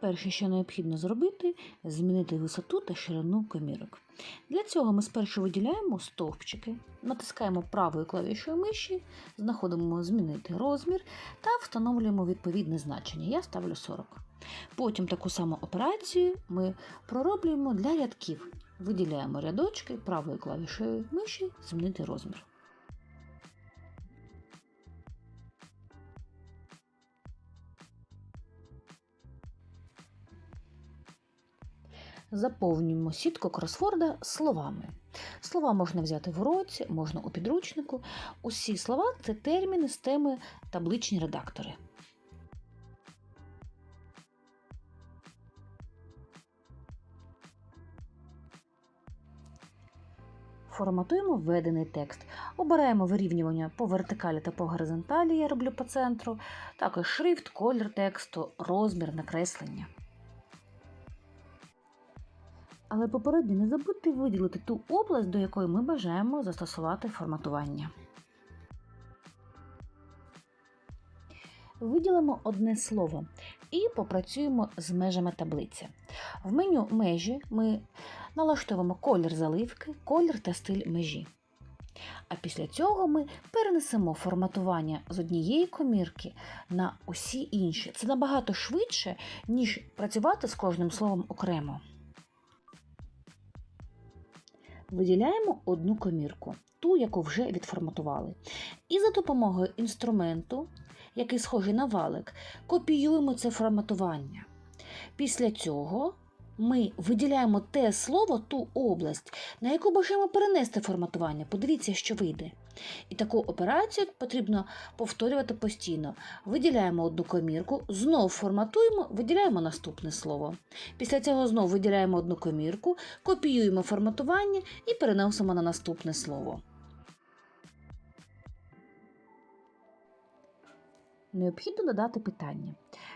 Перше, що необхідно зробити, змінити висоту та ширину комірок. Для цього ми спершу виділяємо стовпчики, натискаємо правою клавішою миші, знаходимо змінити розмір та встановлюємо відповідне значення. Я ставлю 40. Потім таку саму операцію ми пророблюємо для рядків. Виділяємо рядочки правою клавішою миші, змінити розмір. Заповнюємо сітку кросворда словами. Слова можна взяти в уроці, можна у підручнику. Усі слова це терміни з теми табличні редактори. Форматуємо введений текст. Обираємо вирівнювання по вертикалі та по горизонталі, я роблю по центру, також шрифт, колір тексту, розмір, накреслення. Але попередньо не забудьте виділити ту область, до якої ми бажаємо застосувати форматування. Виділимо одне слово і попрацюємо з межами таблиці. В меню межі ми налаштуємо колір заливки, колір та стиль межі. А після цього ми перенесемо форматування з однієї комірки на усі інші. Це набагато швидше, ніж працювати з кожним словом окремо. Виділяємо одну комірку, ту, яку вже відформатували. І за допомогою інструменту, який схожий на валик, копіюємо це форматування. Після цього ми виділяємо те слово, ту область, на яку бажаємо перенести форматування. Подивіться, що вийде. І таку операцію потрібно повторювати постійно. Виділяємо одну комірку, знов форматуємо, виділяємо наступне слово. Після цього знову виділяємо одну комірку, копіюємо форматування і переносимо на наступне слово. Необхідно додати питання.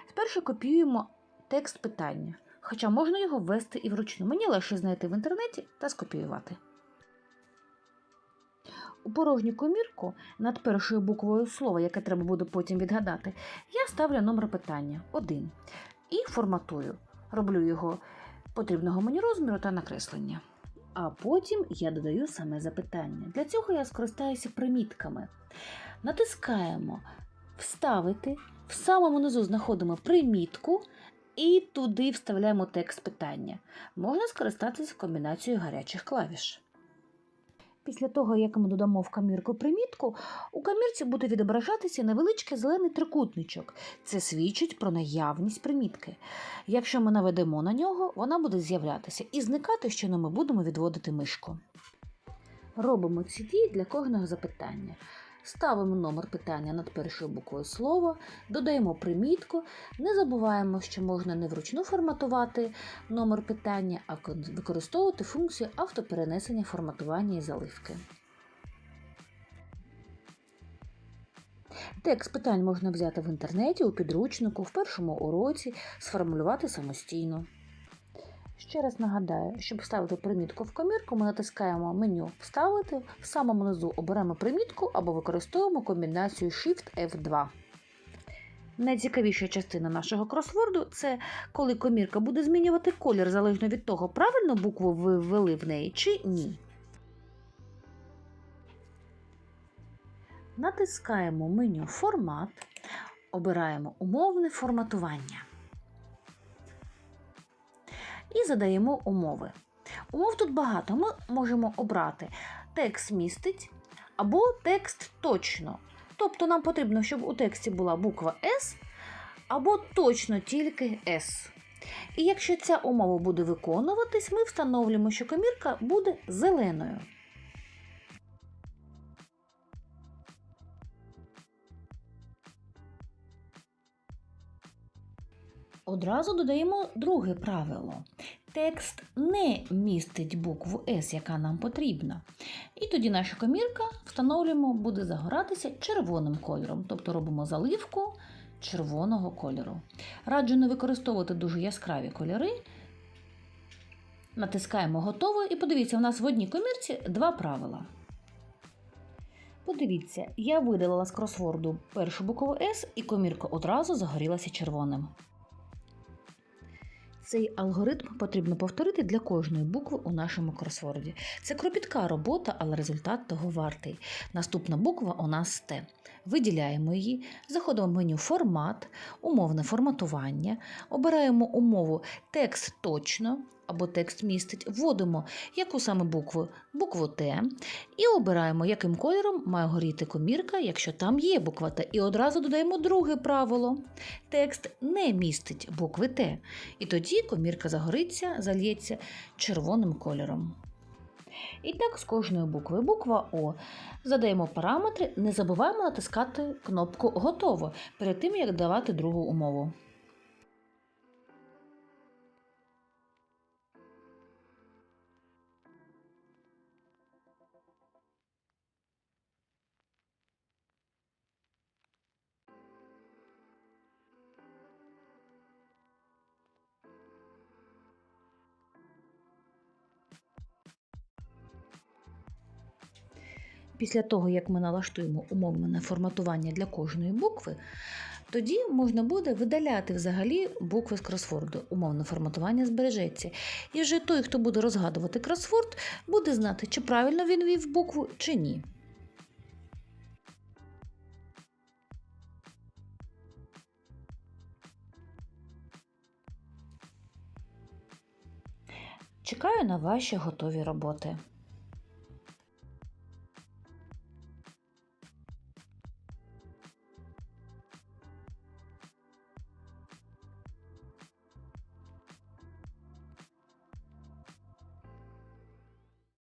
Спершу копіюємо текст питання, хоча можна його ввести і вручну. Мені легше знайти в інтернеті та скопіювати. У порожню комірку над першою буквою слова, яке треба буде потім відгадати, я ставлю номер питання 1 і форматую. Роблю його потрібного мені розміру та накреслення. А потім я додаю саме запитання. Для цього я скористаюся примітками. Натискаємо Вставити, в самому низу знаходимо примітку і туди вставляємо текст питання. Можна скористатися комбінацією гарячих клавіш. Після того, як ми додамо в камірку примітку, у камірці буде відображатися невеличкий зелений трикутничок. Це свідчить про наявність примітки. Якщо ми наведемо на нього, вона буде з'являтися і зникати, що ми будемо відводити мишку. Робимо ці дії для кожного запитання. Ставимо номер питання над першою буквою слова, додаємо примітку. Не забуваємо, що можна не вручну форматувати номер питання, а використовувати функцію автоперенесення форматування і заливки. Текст питань можна взяти в інтернеті, у підручнику, в першому уроці, сформулювати самостійно. Ще раз нагадаю, щоб вставити примітку в комірку, ми натискаємо меню Вставити, в самому низу оберемо примітку або використовуємо комбінацію Shift F2. Найцікавіша частина нашого кросворду це коли комірка буде змінювати колір залежно від того, правильно букву ви ввели в неї чи ні. Натискаємо меню Формат, обираємо умовне форматування і задаємо умови. Умов тут багато. Ми можемо обрати текст містить або текст точно. Тобто нам потрібно, щоб у тексті була буква С або точно тільки С. І якщо ця умова буде виконуватись, ми встановлюємо, що комірка буде зеленою. Одразу додаємо друге правило. Текст не містить букву С, яка нам потрібна. І тоді наша комірка встановлюємо, буде загоратися червоним кольором, тобто робимо заливку червоного кольору. Раджу не використовувати дуже яскраві кольори. Натискаємо готово і подивіться, у нас в одній комірці два правила. Подивіться, я видалила з кросворду першу букву С, і комірка одразу загорілася червоним. Цей алгоритм потрібно повторити для кожної букви у нашому кросворді. Це кропітка робота, але результат того вартий. Наступна буква у нас Т. Виділяємо її, заходимо в меню Формат, умовне форматування, обираємо умову Текст точно або текст містить, вводимо яку саме букву, букву Т, і обираємо, яким кольором має горіти комірка, якщо там є буква Т. І одразу додаємо друге правило. Текст не містить букви Т. І тоді комірка загориться, зальється червоним кольором. І так з кожною буквою. Буква О. Задаємо параметри, не забуваємо натискати кнопку Готово перед тим, як давати другу умову. Після того, як ми налаштуємо умовне форматування для кожної букви, тоді можна буде видаляти взагалі букви з кросворду. Умовне форматування збережеться. І вже той, хто буде розгадувати кросворд, буде знати, чи правильно він ввів букву, чи ні. Чекаю на ваші готові роботи.